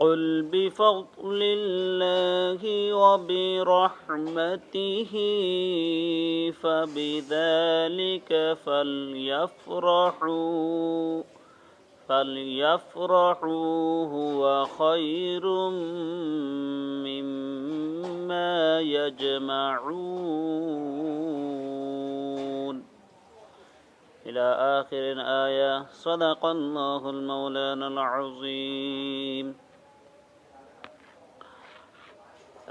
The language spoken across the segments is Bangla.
قل بفضل الله وبرحمته فبذلك فليفرحوا فليفرحوا هو خير مما يجمعون. إلى آخر الآية صدق الله المولانا العظيم.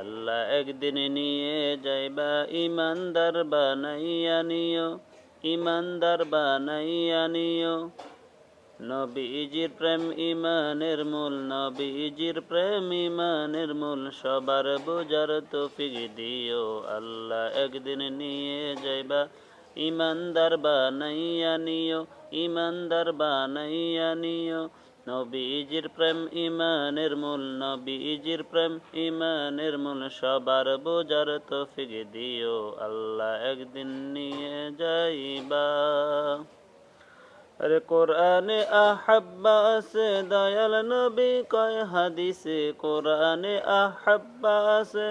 আল্লাহ একদিন নিয়ে যাইবা, ইমানদার বানাইয়া নিও, ইমানদার বানাইয়া নিও। নবীজির প্রেম ইমানের মূল, নবীজির প্রেম ইমানের মূল, সবার বোঝার তৌফিক দিও। আল্লাহ একদিন নিয়ে যাইবা, ইমানদার বানাইয়া নিও, ইমানদার বানাইয়া নিও। নবীজির প্রেম ইমানের মূল, নবীজির প্রেম ইমানের মূল, সবার বোঝার তৌফিক দিও আল্লাহ, একদিন নিয়ে যাইবা। আরে কোরআনে আহাব্বা আছে, দয়াল নবী কয় হাদিসে, কোরআনে আহাব্বা আছে,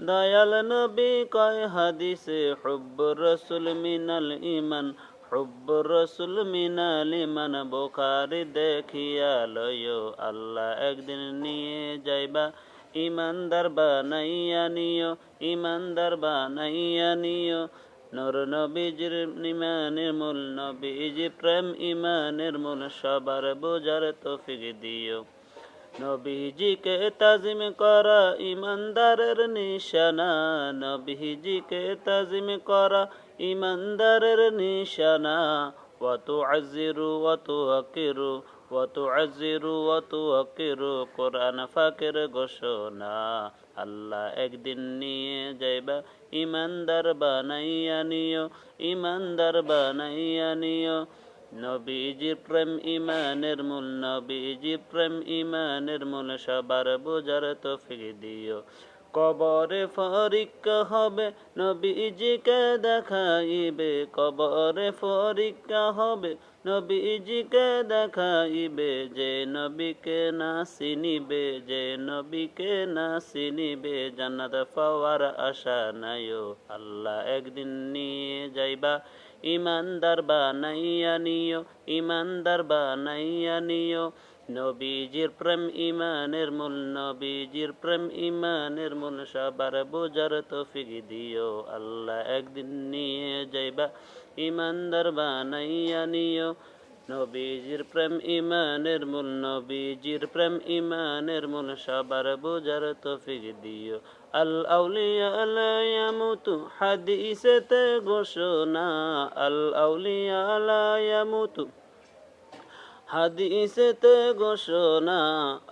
দয়াল নবী কয় হাদিসে হুব্ব রসুল মিনাল ইমান হুব্ব রসুল মিনাল ইমান বোখারি দেখিয়া লয় আল্লাহ একদিন নিয়ে যাইবা। ইমানদার বানাইয়া নিও, ইমানদার বানাইয়া নিও। নর নবীজির ইমানের মূল নবীজি, প্রেম ইমানের মূল, সবার বোঝার তৌফিক দিও। নবীজিকে তাজিম করা ইমানদারের নিশানা, নবীজিকে তাজিম করা ইমানদারের নিশানা অত আজিরু অত আকিরু অত আজিরু অত আকিরু কোরআন ফাকের ঘোষণা। আল্লাহ একদিন নিয়ে যাইবা, ইমানদার বানাইয়া নিও, ইমানদার বানাইয়া নিও। নবীজি প্রেম ইমানের মূল, নবীজি প্রেম ইমানের মূল, সবার বোঝার তো দিও। কবরে পরীক্ষা হবে, নবীজিকে দেখাইবে। কবরে পরীক্ষা হবে, নবীজিকে দেখাইবে। যে নবীকে না চিনিবে, যে নবীকে না চিনিবে, জান্নাত পাওয়ার আশা নাইও আল্লাহ একদিন নিয়ে যাইবা, ইমানদার বানাইয়া নিও, ইমানদার বানাইয়া নিও। নবীজির প্রেম ইমানের মূল, নবীজির প্রেম ইমানের মূল, সবার বোঝার তৌফিক দিও। আল্লাহ একদিন নিয়ে যাইবা, ইমানদার বানাইয়া নিও। নবীজির প্রেম ইমানের মূল, নবীজির প্রেম ইমানের মূল, সবার বোঝার তৌফিক দিও। আল আউলিয়া লা ইয়ামুতু হাদিসেতে ঘোষণা। আল আউলিয়া লা ইয়ামুতু হাদিসেতে ঘোষণা,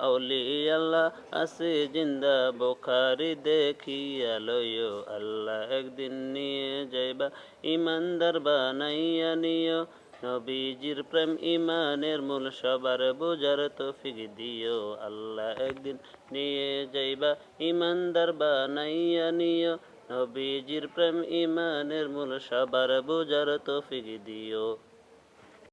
আউলিয়াল্লাহ আছে জিন্দা বোখারি দেখিয়া লয় আল্লাহ একদিন নিয়ে যাইবা ইমানদার বানাইয়া নিও। নবীজির প্রেম ইমানের মূল, সবার বোঝার তৌফিক দিও। আল্লাহ একদিন নিয়ে যাইবা ইমানদার বানাইয়া নিও। নবীজির প্রেম ইমানের মূল, সবার বোঝার তৌফিক দিও।